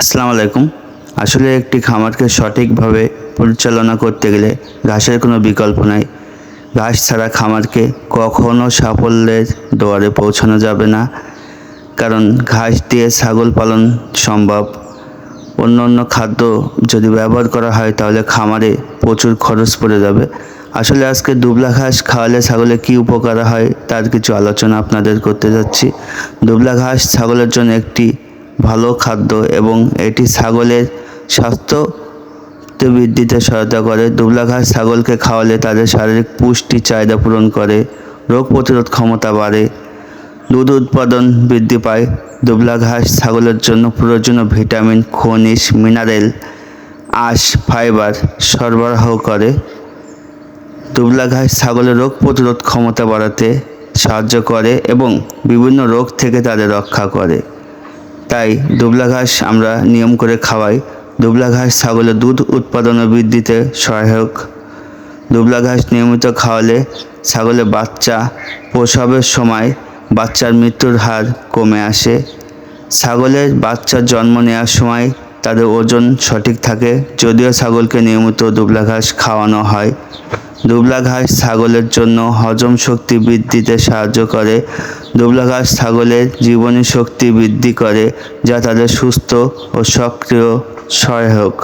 আসসালামু আলাইকুম। আসলে একটি খামারকে সঠিকভাবে পরিচালনা করতে গেলে ঘাসের কোনো বিকল্প নাই। ঘাস ছাড়া খামারকে কখনো সাফল্যের দুয়ারে পৌঁছানো যাবে না। কারণ ঘাস দিয়ে ছাগল পালন সম্ভব। অন্য অন্য খাদ্য যদি ব্যবহার করা হয় তাহলে খামারে প্রচুর খরচ পড়ে যাবে। আসলে আজকে দুবলা ঘাস খাওয়ালে ছাগলের কী উপকার হয় তার কিছু আলোচনা আপনাদের করতে যাচ্ছি। দুবলা ঘাস ছাগলের জন্য একটি ভালো খাদ্য এবং এটি ছাগলের স্বাস্থ্য বৃদ্ধিতে সহায়তা করে। দুবলা ঘাস ছাগলকে খাওয়ালে তাদের শারীরিক পুষ্টি চাহিদা পূরণ করে, রোগ প্রতিরোধ ক্ষমতা বাড়ে, দুধ উৎপাদন বৃদ্ধি পায়। দুবলা ঘাস ছাগলের জন্য প্রয়োজনীয় ভিটামিন, খনিজ, মিনারেল, আঁশ, ফাইবার সরবরাহ করে। দুবলা ঘাস ছাগলের রোগ প্রতিরোধ ক্ষমতা বাড়াতে সাহায্য করে এবং বিভিন্ন রোগ থেকে তাদের রক্ষা করে। তাই দুবলা ঘাস আমরা নিয়ম করে খাওয়াই। দুবলা ঘাস ছাগলের দুধ উৎপাদন বৃদ্ধিতে সহায়ক। দুবলা ঘাস নিয়মিত খাওয়ালে ছাগলের বাচ্চা প্রসবের সময় বাচ্চার মৃত্যুর হার কমে আসে। ছাগলের বাচ্চার জন্ম নেওয়ার সময় তাদের ওজন সঠিক থাকে, যদিও ছাগলকে নিয়মিত দুবলা ঘাস খাওয়ানো হয়। দুবলা ঘাস ছাগলের জন্য হজম শক্তি বৃদ্ধিতে সাহায্য করে। দুবলা ঘাস ছাগলের জীবনী শক্তি বৃদ্ধি করে, যা তাদের সুস্থ ও সক্রিয় সহায়ক।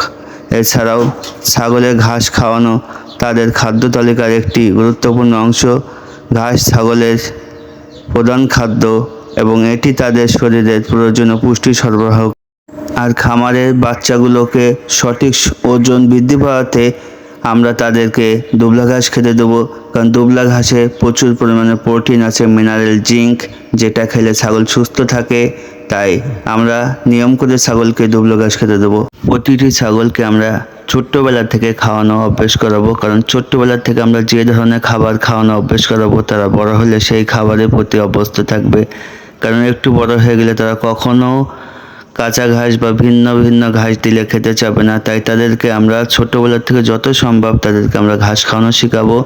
এছাড়াও ছাগলের ঘাস খাওয়ানো তাদের খাদ্য তালিকার একটি গুরুত্বপূর্ণ অংশ। ঘাস ছাগলের প্রধান খাদ্য এবং এটি তাদের শরীরের প্রয়োজনীয় পুষ্টি সরবরাহ আর খামারের বাচ্চাগুলোকে সঠিক ওজন বৃদ্ধি পাওয়াতে আমরা তাদেরকে দুবলা ঘাস খেতে দেবো। কারণ দুবলা ঘাসে প্রচুর পরিমাণে প্রোটিন আছে মিনারেল জিঙ্ক যেটা খেলে ছাগল সুস্থ থাকে। তাই আমরা নিয়ম করে ছাগলকে দুবলা ঘাস খেতে দেবো। প্রতিটি ছাগলকে আমরা ছোট্টবেলা থেকে খাওয়ানো, অভ্যেস করাবো। কারণ ছোট্টবেলা থেকে আমরা যে ধরনের খাবার খাওয়ানো, অভ্যেস করাবো, তারা বড় হলে সেই খাবারের প্রতি অভ্যস্ত থাকবে। কারণ একটু বড় হয়ে গেলে তারা কখনো কাঁচা ঘাস বা ভিন্ন ভিন্ন ঘাস দিলে খেতে চাবে না। তাই তাদেরকে আমরা ছোটোবেলা থেকে যত সম্ভব তাদেরকে আমরা ঘাস খাওয়ানো শেখাবো।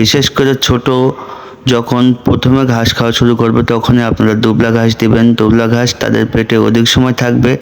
বিশেষ করে ছোট যখন প্রথমে ঘাস খাওয়া শুরু করবে তখনই আপনারা দুবলা ঘাস দিবেন। দুবলা ঘাস তাদের পেটে অধিক সময় থাকবে।